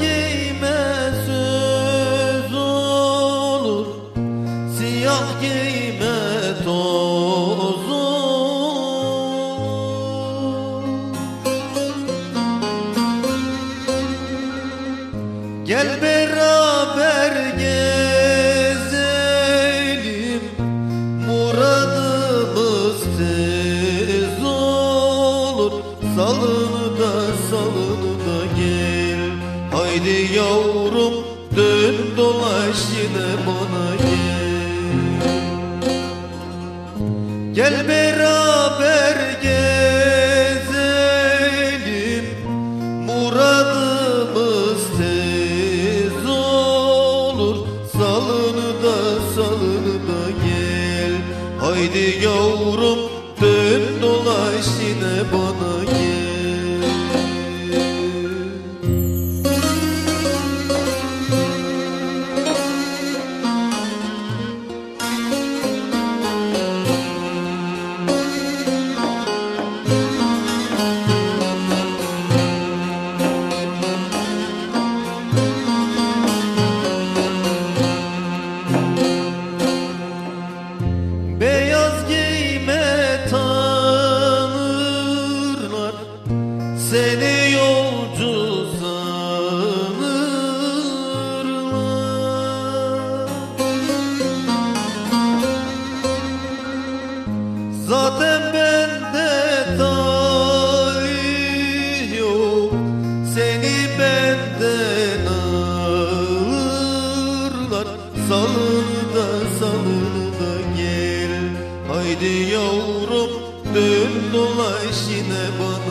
Giyme söz olur. Siyah giyme toz olur. Gel beraber gezelim Haydi yavrum dön dolaş yine bana gel. Gel beraber gezelim Muradımız tez olur. Salını da salını da gel. Haydi yavrum dön dolaş yine bana gel Seni yolcu sanırlar Zaten bende talih yok Seni benden alırlar. Salını da salını da gel. Haydi yavrum dön dolaş yine bana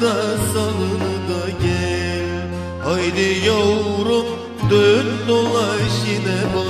da salını da gel. Haydi yavrum dön dolaş yine gel